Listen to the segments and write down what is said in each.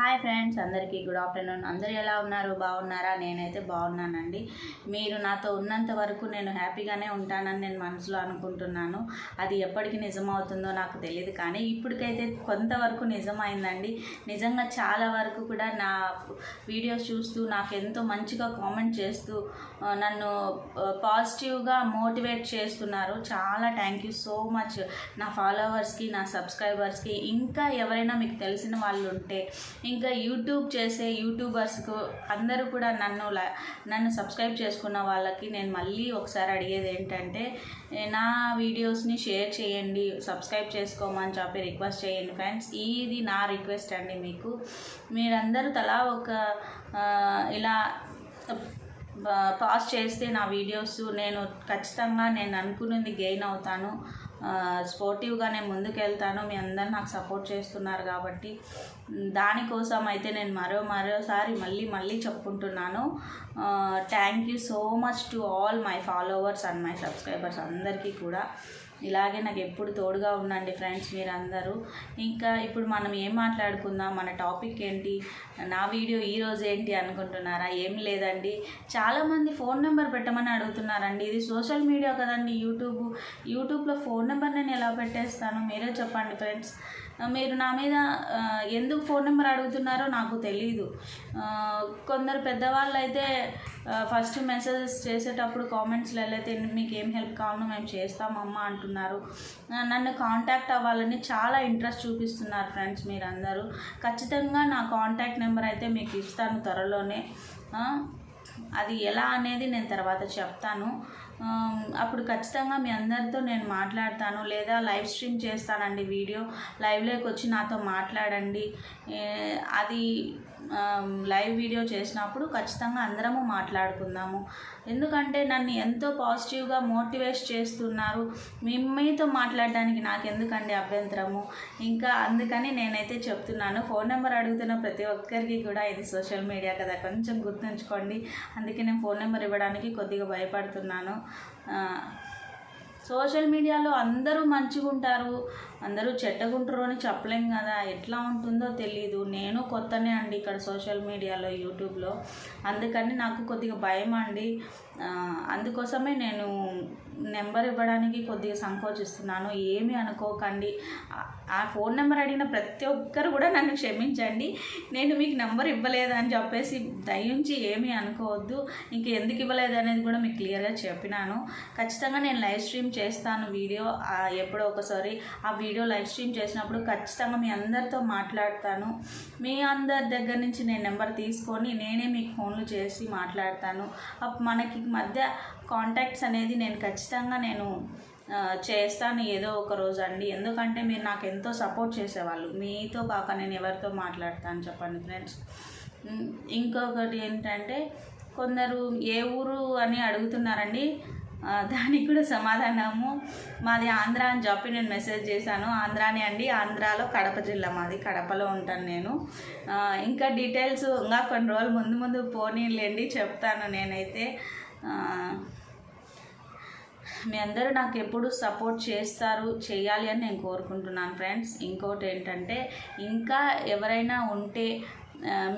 Hi friends అందరికీ good afternoon. అందరు ఎలా ఉన్నారు? బాగున్నారా? నేనైతే బాగున్నానండి. మీరు నాతో ఉన్నంత వరకు నేను హ్యాపీగానే ఉంటానని నేను మనసులో అనుకుంటున్నాను. అది ఎప్పటికి నిజమవుతుందో నాకు తెలియదు కానీ ఇప్పటికైతే కొంతవరకు నిజమైందండి. నిజంగా చాలా వరకు కూడా నా వీడియోస్ చూస్తూ నాకు ఎంతో మంచిగా కామెంట్ చేస్తూ నన్ను పాజిటివ్గా మోటివేట్ చేస్తున్నారు. చాలా థ్యాంక్ యూ సో మచ్ నా ఫాలోవర్స్కి నా సబ్స్క్రైబర్స్కి. ఇంకా ఎవరైనా మీకు తెలిసిన వాళ్ళు ఉంటే ఇంకా యూట్యూబ్ చేసే యూట్యూబర్స్కు అందరూ కూడా నన్ను నన్ను సబ్స్క్రైబ్ చేసుకున్న వాళ్ళకి నేను మళ్ళీ ఒకసారి అడిగేది ఏంటంటే నా వీడియోస్ని షేర్ చేయండి సబ్స్క్రైబ్ చేసుకోమని చెప్పి రిక్వెస్ట్ చేయండి ఫ్రెండ్స్. ఇది నా రిక్వెస్ట్ అండి మీకు. మీరందరూ తలా ఒక ఇలా పాస్ చేస్తే నా వీడియోస్ నేను ఖచ్చితంగా నేను అనుకున్నది గెయిన్ అవుతాను. స్పోర్టివ్గా నేను ముందుకెళ్తాను. మీ అందరు నాకు సపోర్ట్ చేస్తున్నారు కాబట్టి దానికోసం అయితే నేను మరో మరోసారి మళ్ళీ మళ్ళీ చెప్పుకుంటున్నాను. Thank you so much to all my followers and my subscribers అందరికీ కూడా. ఇలాగే నాకు ఎప్పుడు తోడుగా ఉండండి ఫ్రెండ్స్ మీరందరూ. ఇంకా ఇప్పుడు మనం ఏం మాట్లాడుకుందాం? మన టాపిక్ ఏంటి? నా వీడియో ఈరోజు ఏంటి అనుకుంటున్నారా? ఏం లేదండి. చాలామంది ఫోన్ నెంబర్ పెట్టమని అడుగుతున్నారండి. ఇది సోషల్ మీడియా కదండి. యూట్యూబ్ యూట్యూబ్లో ఫోన్ నెంబర్ నేను ఎలా పెట్టేస్తాను? మీరే చెప్పండి ఫ్రెండ్స్ మీరు నా మీద ఎందుకు ఎందుకు ఫోన్ నెంబర్ అడుగుతున్నారో నాకు తెలియదు కొందరు పెద్దవాళ్ళు అయితే ఫస్ట్ మెసేజెస్ చేసేటప్పుడు కామెంట్స్లో అయితే మీకు ఏం హెల్ప్ కావాలో మేము చేస్తామమ్మా అంటున్నారు. నన్ను కాంటాక్ట్ అవ్వాలని చాలా ఇంట్రెస్ట్ చూపిస్తున్నారు ఫ్రెండ్స్ మీరందరూ. ఖచ్చితంగా నా కాంటాక్ట్ నెంబర్ అయితే మీకు ఇస్తాను త్వరలోనే. అది ఎలా అనేది నేను తర్వాత చెప్తాను. అప్పుడు ఖచ్చితంగా మీ అందరితో నేను మాట్లాడతాను లేదా లైవ్ స్ట్రీమ్ చేస్తానండి వీడియో. లైవ్లోకి వచ్చి నాతో మాట్లాడండి. అది లైవ్ వీడియో చేసినప్పుడు ఖచ్చితంగా అందరము మాట్లాడుకుందాము. ఎందుకంటే నన్ను ఎంతో పాజిటివ్గా మోటివేట్ చేస్తున్నారు. మిమ్మీతో మీతో మాట్లాడడానికి నాకు ఎందుకండి అభ్యంతరము? ఇంకా అందుకని నేనైతే చెప్తున్నాను. ఫోన్ నెంబర్ అడుగుతున్న ప్రతి ఒక్కరికి కూడా ఇది సోషల్ మీడియా కదా. కొంచెం గుర్తుంచుకోండి. అందుకే నేను ఫోన్ నెంబర్ ఇవ్వడానికి కొద్దిగా భయపడుతున్నాను. సోషల్ మీడియాలో అందరూ మంచిగా ఉంటారు అందరూ చెడ్డగుంటారు అని చెప్పలేం కదా. ఎట్లా ఉంటుందో తెలియదు నేను కొత్తనే అండి ఇక్కడ సోషల్ మీడియాలో యూట్యూబ్లో. అందుకని నాకు కొద్దిగా భయం అండి. అందుకోసమే నేను నెంబర్ ఇవ్వడానికి కొద్దిగా సంకోచిస్తున్నాను. ఏమీ అనుకోకండి. ఆ- ఫోన్ నెంబర్ అడిగిన ప్రతి ఒక్కరు కూడా నన్ను క్షమించండి. నేను మీకు నెంబర్ ఇవ్వలేదు అని చెప్పేసి దయించి ఏమీ అనుకోవద్దు. ఇంక ఎందుకు ఇవ్వలేదు అనేది కూడా మీకు క్లియర్గా చెప్పినాను. ఖచ్చితంగా నేను లైవ్ స్ట్రీమ్ చేస్తాను వీడియో. ఎప్పుడో ఒకసారి ఆ వీడియో వీడియో లైవ్ స్ట్రీమ్ చేసినప్పుడు ఖచ్చితంగా మీ అందరితో మాట్లాడతాను. మీ అందరి దగ్గర నుంచి నేను నెంబర్ తీసుకొని నేనే మీకు ఫోన్లు చేసి మాట్లాడతాను. మనకి మధ్య కాంటాక్ట్స్ అనేది నేను ఖచ్చితంగా నేను చేస్తాను ఏదో ఒక రోజు అండి. ఎందుకంటే మీరు నాకు ఎంతో సపోర్ట్ చేసేవాళ్ళు. మీతో కాక నేను ఎవరితో మాట్లాడతాను చెప్పండి ఫ్రెండ్స్. ఇంకొకటి ఏంటంటే కొందరు ఏ ఊరు అని అడుగుతున్నారండి. దానికి కూడా సమాధానము. మాది ఆంధ్ర అని చెప్పి నేను మెసేజ్ చేశాను. ఆంధ్రానే అండి. ఆంధ్రాలో కడప జిల్లా మాది. కడపలో ఉంటాను నేను. ఇంకా డీటెయిల్స్ ఇంకా కొన్ని రోజులు ముందు ముందు పోనీలేండి చెప్తాను నేనైతే. మీ అందరూ నాకు ఎప్పుడు సపోర్ట్ చేస్తారు చేయాలి అని నేను కోరుకుంటున్నాను ఫ్రెండ్స్. ఇంకోటి ఏంటంటే ఇంకా ఎవరైనా ఉంటే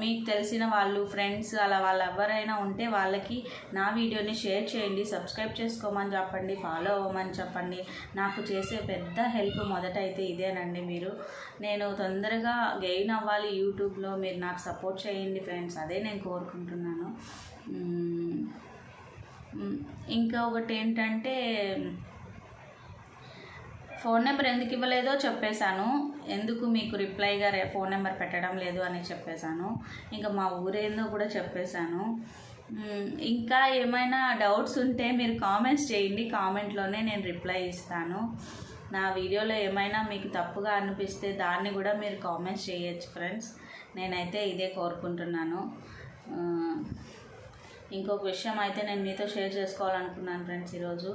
మీకు తెలిసిన వాళ్ళు ఫ్రెండ్స్ అలా వాళ్ళు ఎవరైనా ఉంటే వాళ్ళకి నా వీడియోని షేర్ చేయండి సబ్స్క్రైబ్ చేసుకోమని చెప్పండి ఫాలో అవ్వమని చెప్పండి. నాకు చేసే పెద్ద హెల్ప్ మొదట అయితే ఇదేనండి మీరు. నేను తొందరగా గెయిన్ అవ్వాలి యూట్యూబ్లో మీరు నాకు సపోర్ట్ చేయండి ఫ్రెండ్స్ అదే నేను కోరుకుంటున్నాను. ఇంకా ఒకటి ఏంటంటే ఫోన్ నెంబర్ ఎందుకు ఇవ్వలేదో చెప్పేశాను. ఎందుకు మీకు రిప్లైగా రే ఫోన్ నెంబర్ పెట్టడం లేదు అని చెప్పేశాను. ఇంకా మా ఊరేందో కూడా చెప్పేశాను. ఇంకా ఏమైనా డౌట్స్ ఉంటే మీరు కామెంట్స్ చేయండి. కామెంట్లోనే నేను రిప్లై ఇస్తాను. నా వీడియోలో ఏమైనా మీకు తప్పుగా అనిపిస్తే దాన్ని కూడా మీరు కామెంట్స్ చేయొచ్చు ఫ్రెండ్స్. నేనైతే ఇదే కోరుకుంటున్నాను. ఇంకొక విషయం అయితే నేను మీతో షేర్ చేసుకోవాలనుకున్నాను ఫ్రెండ్స్ ఈరోజు.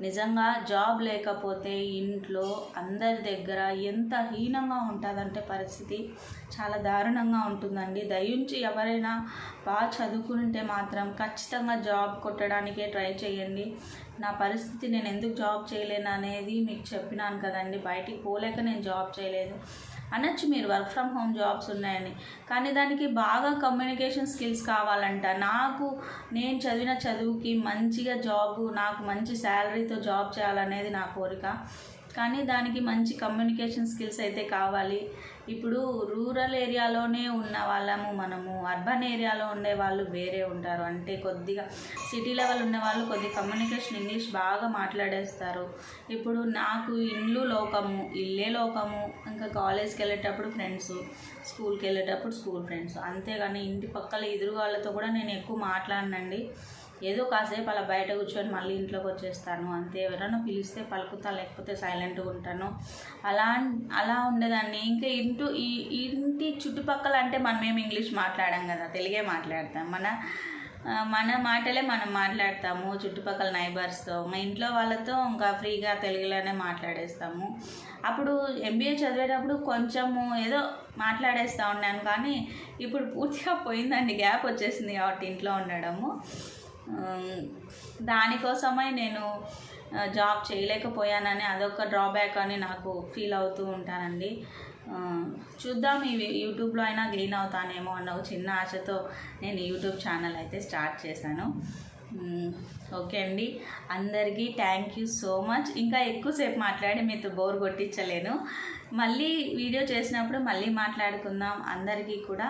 నిజంగా జాబ్ లేకపోతే ఇంట్లో అందరి దగ్గర ఎంత హీనంగా ఉంటుందంటే పరిస్థితి చాలా దారుణంగా ఉంటుందండి. దయించి ఎవరైనా బాగా చదువుకుంటే మాత్రం ఖచ్చితంగా జాబ్ కొట్టడానికే ట్రై చేయండి. నా పరిస్థితి నేను ఎందుకు జాబ్ చేయలేను అనేది మీకు చెప్పినాను కదండి. బయటికి పోలేక నేను జాబ్ చేయలేదు. అనొచ్చు మీరు వర్క్ ఫ్రమ్ హోమ్ జాబ్స్ ఉన్నాయని. కానీ దానికి బాగా కమ్యూనికేషన్ స్కిల్స్ కావాలంట. నాకు నేను చదివిన చదువుకి మంచిగా జాబ్ నాకు మంచి శాలరీతో జాబ్ చేయాలనేది నా కోరిక. కానీ దానికి మంచి కమ్యూనికేషన్ స్కిల్స్ అయితే కావాలి. ఇప్పుడు రూరల్ ఏరియాలోనే ఉన్న వాళ్ళము మనము అర్బన్ ఏరియాలో ఉండే వాళ్ళు వేరే ఉంటారు. అంటే కొద్దిగా సిటీ లెవెల్ ఉన్న వాళ్ళు కొద్ది కమ్యూనికేషన్ ఇంగ్లీష్ బాగా మాట్లాడేస్తారు. ఇప్పుడు నాకు ఇల్లు లోకము ఇల్లే లోకము ఇంకా కాలేజ్కి వెళ్ళేటప్పుడు ఫ్రెండ్స్ స్కూల్కి వెళ్ళేటప్పుడు స్కూల్ ఫ్రెండ్స్ అంతేగాని ఇంటి పక్కల ఎదురు వాళ్ళతో కూడా నేను ఎక్కువ మాట్లాడనండి. ఏదో కాసేపు అలా బయట కూర్చొని మళ్ళీ ఇంట్లోకి వచ్చేస్తాను అంతే. ఎవరైనా పిలిస్తే పలుకుతా లేకపోతే సైలెంట్గా ఉంటాను. అలా అలా ఉండేదాన్ని. ఇంకా ఇంటూ ఈ ఇంటి చుట్టుపక్కల అంటే మనం ఏమి ఇంగ్లీష్ మాట్లాడాం కదా తెలుగే మాట్లాడతాం. మన మన మాటలే మనం మాట్లాడతాము చుట్టుపక్కల నైబర్స్తో మా ఇంట్లో వాళ్ళతో ఇంకా ఫ్రీగా తెలుగులోనే మాట్లాడేస్తాము. అప్పుడు ఎంబీఏ చదివేటప్పుడు కొంచెము ఏదో మాట్లాడేస్తూ ఉన్నాను కానీ ఇప్పుడు పూర్తిగా పోయిందండి. గ్యాప్ వచ్చేసింది కాబట్టి ఇంట్లో ఉండడము. దానికోసమై నేను జాబ్ చేయలేకపోయానని అదొక డ్రాబ్యాక్ అని నాకు ఫీల్ అవుతూ ఉంటానండి. చూద్దాం ఇవి యూట్యూబ్లో అయినా గెయిన్ అవుతానేమో అన్న ఒక చిన్న ఆశతో నేను యూట్యూబ్ ఛానల్ అయితే స్టార్ట్ చేశాను. ఓకే అండి. అందరికీ థ్యాంక్ యూ సో మచ్ ఇంకా ఎక్కువసేపు మాట్లాడి మీతో బోర్ కొట్టించలేను. మళ్ళీ వీడియో చేసినప్పుడు మళ్ళీ మాట్లాడుకుందాం. అందరికీ కూడా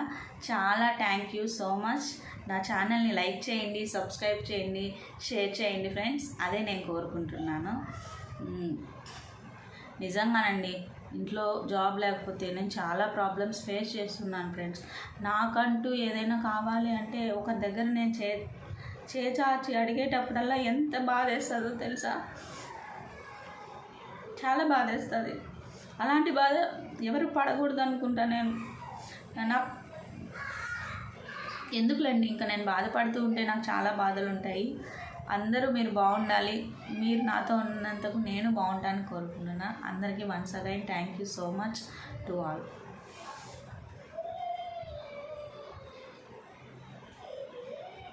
చాలా థ్యాంక్ యూ సో మచ్ నా ఛానల్ని లైక్ చేయండి సబ్స్క్రైబ్ చేయండి షేర్ చేయండి ఫ్రెండ్స్. అదే నేను కోరుకుంటున్నాను. నిజంగానండి ఇంట్లో జాబ్ లేకపోతే నేను చాలా ప్రాబ్లమ్స్ ఫేస్ చేస్తున్నాను ఫ్రెండ్స్. నాకంటూ ఏదైనా కావాలి అంటే ఒక దగ్గర నేను చే చేచాచి అడిగేటప్పుడల్లా ఎంత బాధేస్తుందో తెలుసా? చాలా బాధేస్తుంది. అలాంటి బాధ ఎవరు పడకూడదు అనుకుంటా నేను. నా ఎందుకులండి? ఇంకా నేను బాధపడుతూ ఉంటే నాకు చాలా బాధలు ఉంటాయి అందరూ మీరు బాగుండాలి. మీరు నాతో ఉన్నంతకు నేను బాగుంటాను కోరుకుంటున్నా. అందరికీ once again thank you so much to all.